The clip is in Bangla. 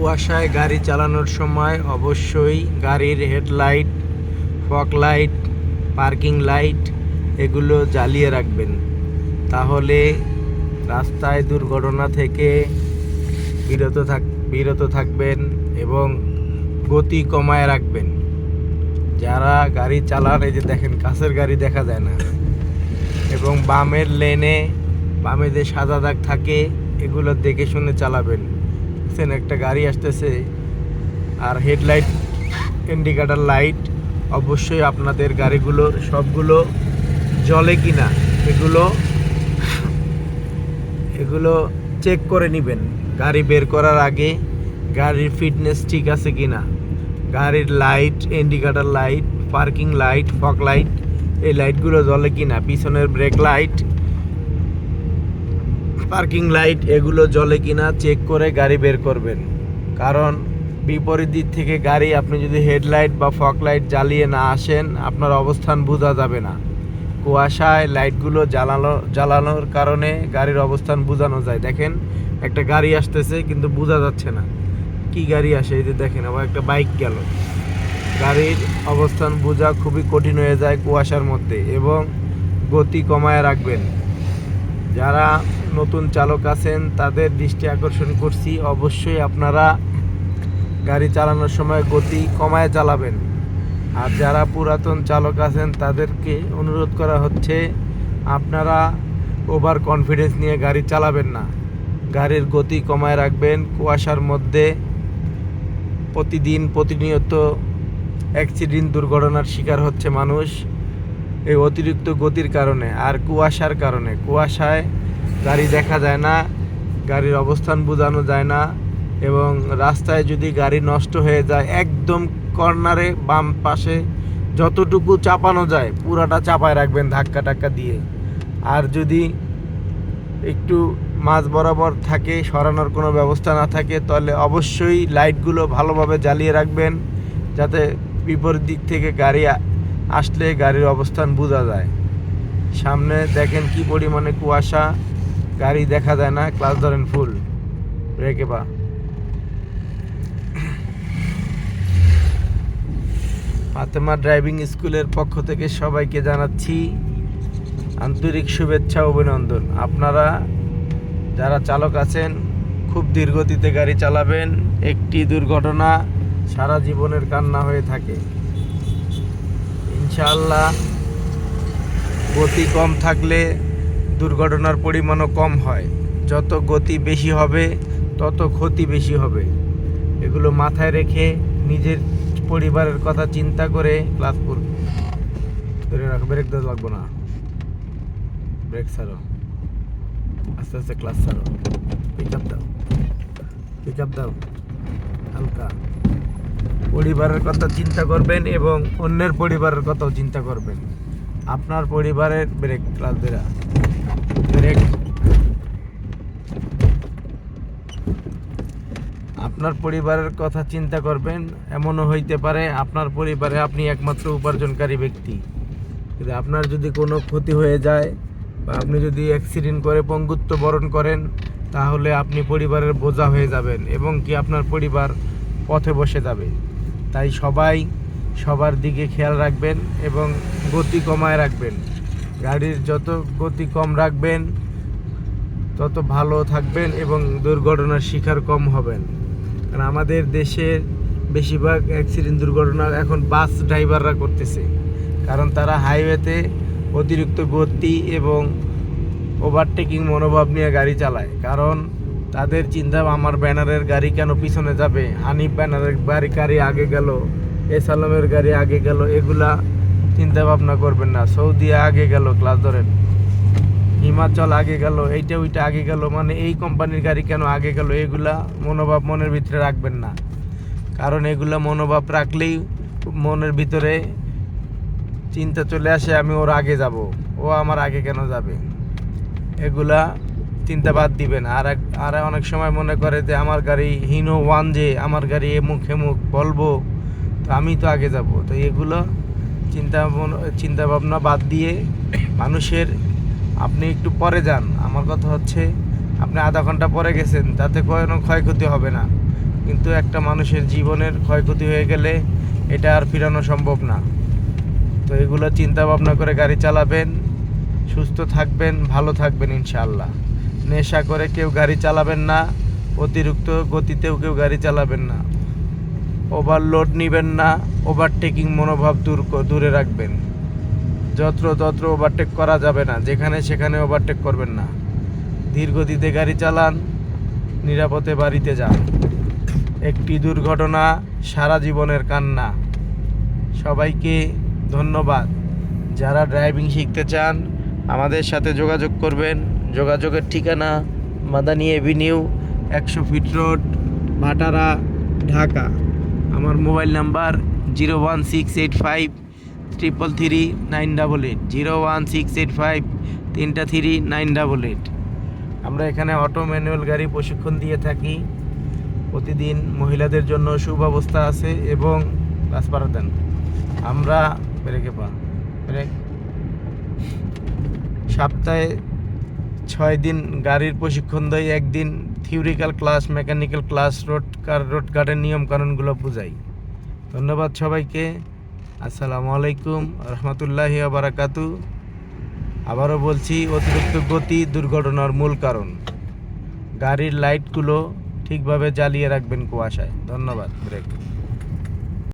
কুয়াশায় গাড়ি চালানোর সময় অবশ্যই গাড়ির headlight, fog light, parking light এগুলো জ্বালিয়ে রাখবেন। তাহলে রাস্তায় দুর্ঘটনা থেকে বিরত থাক, বিরত থাকবেন এবং গতি কমায় রাখবেন। যারা গাড়ি চালান, এই যে দেখেন কাছের গাড়ি দেখা যায় না। এবং বামের লেনে বামে যে সাদা দাগ থাকে, এগুলো দেখে শুনে চালাবেন। দেখছেন, একটা গাড়ি আসতেছে। আর হেডলাইট ইন্ডিকেটার লাইট অবশ্যই আপনাদের গাড়িগুলোর সবগুলো জলে কিনা, এগুলো এগুলো চেক করে নেবেন। গাড়ি বের করার আগে গাড়ির ফিটনেস ঠিক আছে কি না গাড়ির light indicator light parking light fog light এই লাইটগুলো জ্বলে কিনা। পিছনের ব্রেক লাইট পার্কিং লাইট এগুলো জ্বলে কিনা চেক করে গাড়ি বের করবেন। কারণ বিপরীত দিক থেকে গাড়ি, আপনি যদি হেডলাইট বা ফক লাইট জ্বালিয়ে না আসেন, আপনার অবস্থান বোঝা যাবে না। কুয়াশায় লাইটগুলো জ্বালানো, জ্বালানোর কারণে গাড়ির অবস্থান বোঝানো যায়। দেখেন, একটা গাড়ি আসতেছে কিন্তু বোঝা যাচ্ছে না। কি গাড়ি আসে? এই যে দেখেন, আবার একটা বাইক গেল। গাড়ির অবস্থান বোঝা খুবই কঠিন হয়ে যায় কুয়াশার মধ্যে এবং গতি কমায় রাখবেন। যারা নতুন চালক আছেন, তাদের দৃষ্টি আকর্ষণ করছি। অবশ্যই আপনারা গাড়ি চালানোর সময় গতি কমায় চালাবেন। আর যারা পুরাতন চালক আছেন, তাদেরকে অনুরোধ করা হচ্ছে, আপনারা ওভার কনফিডেন্স নিয়ে গাড়ি চালাবেন না। গাড়ির গতি কমায় রাখবেন। কুয়াশার মধ্যে প্রতিদিন প্রতিনিয়ত অ্যাক্সিডেন্ট দুর্ঘটনার শিকার হচ্ছে মানুষ। এই অতিরিক্ত গতির কারণে আর কুয়াশার কারণে। কুয়াশায় গাড়ি দেখা যায় না, গাড়ির অবস্থান বোঝানো যায় না এবং রাস্তায় যদি গাড়ি নষ্ট হয়ে যায়, একদম কর্নারে বাম পাশে যতটুকু চাপানো যায়, পুরাটা চাপায় রাখবেন ধাক্কা টাক্কা দিয়ে। আর যদি একটু মাঝ বরাবর থাকে, সরানোর কোনো ব্যবস্থা না থাকে, তাহলে অবশ্যই লাইটগুলো ভালোভাবে জ্বালিয়ে রাখবেন, যাতে বিপরীত দিক থেকে গাড়ি আসলে গাড়ির অবস্থান বোঝা যায়। সামনে দেখেন কি পরিমাণে কুয়াশা, গাড়ি দেখা যায় না, ক্লাস ধরেন ফুল। রেখে বা ফাতেমা ড্রাইভিং স্কুলের পক্ষ থেকে সবাইকে জানাচ্ছি আন্তরিক শুভেচ্ছা, অভিনন্দন। আপনারা যারা চালক আছেন, খুব ধীরগতিতে গাড়ি চালাবেন, একটি দুর্ঘটনা সারা জীবনের কান্না হয়ে থাকে। ইনশাআল্লাহ। গতি কম থাকলে দুর্ঘটনার পরিমাণও কম হয়। যত গতি বেশি হবে, তত ক্ষতি বেশি হবে। এগুলো মাথায় রেখে নিজের পরিবারের কথা চিন্তা করে ক্লাস করবে ধরে রাখো, ব্রেক দেওয়া লাগবো না। ব্রেক ছাড়ো। আস্তে আস্তে ক্লাস সারো পিক আপ দাও। পিক আপ দাও। পরিবারের কথা চিন্তা করবেন এবং অন্যের পরিবারের কথাও চিন্তা করবেন। আপনার পরিবারের ব্রেক বেরা ব্রেক আপনার পরিবারের কথা চিন্তা করবেন, এমনও হইতে পারে আপনার পরিবারে আপনি একমাত্র উপার্জনকারী ব্যক্তি। কিন্তু আপনার যদি কোনো ক্ষতি হয়ে যায় বা আপনি যদি অ্যাক্সিডেন্ট করে পঙ্গুত্ব বরণ করেন, তাহলে আপনি পরিবারের বোঝা হয়ে যাবেন এবং কি আপনার পরিবার পথে বসে যাবে। তাই সবাই সবার দিকে খেয়াল রাখবেন এবং গতি কমায় রাখবেন। গাড়ির যত গতি কম রাখবেন, তত ভালো থাকবেন এবং দুর্ঘটনার শিকার কম হবেন। কারণ আমাদের দেশের বেশিরভাগ অ্যাক্সিডেন্ট দুর্ঘটনা এখন বাস ড্রাইভাররা করতেছে। কারণ তারা হাইওয়েতে অতিরিক্ত গতি এবং ওভারটেকিং মনোভাব নিয়ে গাড়ি চালায়। কারণ তাদের চিন্তা আমার ব্যানারের গাড়ি কেন পিছনে যাবে? হানিফ ব্যানারের গাড়ি গাড়ি আগে গেল এস আলমের গাড়ি আগে গেল, এগুলা চিন্তা ভাবনা করবেন না। সৌদি আগে গেল, ক্লাস ধরেন। হিমাচল আগে গেল, এইটা ওইটা আগে গেল মানে এই কোম্পানির গাড়ি কেন আগে গেল, এগুলা মনোভাব মনের ভিতরে রাখবেন না। কারণ এগুলা মনোভাব রাখলেই মনের ভিতরে চিন্তা চলে আসে, আমি ওর আগে যাব, ও আমার আগে কেন যাবে? এগুলা চিন্তা বাদ দিবেন। আর এক আর অনেক সময় মনে করে যে আমার গাড়ি হিনো ওয়ান যে আমার গাড়ি এমুক হেমুক বলব তো আমি তো আগে যাব। তো এগুলো চিন্তা চিন্তা ভাবনা বাদ দিয়ে মানুষের আপনি একটু পরে যান। আমার কথা হচ্ছে, আপনি আধা ঘণ্টা পরে গেছেন, তাতে কোনো ক্ষয়ক্ষতি হবে না। কিন্তু একটা মানুষের জীবনের ক্ষয়ক্ষতি হয়ে গেলে এটা আর ফিরানো সম্ভব না। তো এগুলো চিন্তা ভাবনা করে গাড়ি চালাবেন, সুস্থ থাকবেন, ভালো থাকবেন ইনশাআল্লাহ। নেশা করে কেউ গাড়ি চালাবেন না, অতিরিক্ত গতিতেও কেউ গাড়ি চালাবেন না। ওভারলোড নেবেন না ওভারটেকিং মনোভাব দূর দূরে রাখবেন। যত্র তত্র ওভারটেক করা যাবে না, যেখানে সেখানে ওভারটেক করবেন না। ধীর গতিতে গাড়ি চালান, নিরাপদে বাড়িতে যান। একটি দুর্ঘটনা, সারা জীবনের কান্না। সবাইকে ধন্যবাদ। যারা ড্রাইভিং শিখতে চান, আমাদের সাথে যোগাযোগ করবেন। যোগাযোগের ঠিকানা মাদানি এভিনিউ, একশো ফিট রোড, ভাটারা, ঢাকা। আমার mobile number zero one six eight five triple three nine double eight. Zero one six eight five তিনটা থ্রি নাইন ডাবল এইট। আমরা এখানে অটো ম্যানুয়াল গাড়ি প্রশিক্ষণ দিয়ে থাকি। প্রতিদিন মহিলাদের জন্য সুব্যবস্থা আছে এবং রাজপাড়া দেন। আমরা ব্রেকে পা ব্রেক। সপ্তাহে ছয় দিন গাড়ির প্রশিক্ষণ দেয়, একদিন theoretical class mechanical class road car road গার্ডের নিয়ম কানুনগুলো বুঝাই। ধন্যবাদ সবাইকে। আসসালামু আলাইকুম, রহমতুল্লাহি বারাকাতু। আবারও বলছি, অতিরিক্ত গতি দুর্ঘটনার মূল কারণ। গাড়ির লাইটগুলো ঠিকভাবে জ্বালিয়ে রাখবেন কুয়াশায়। ধন্যবাদ ব্রেক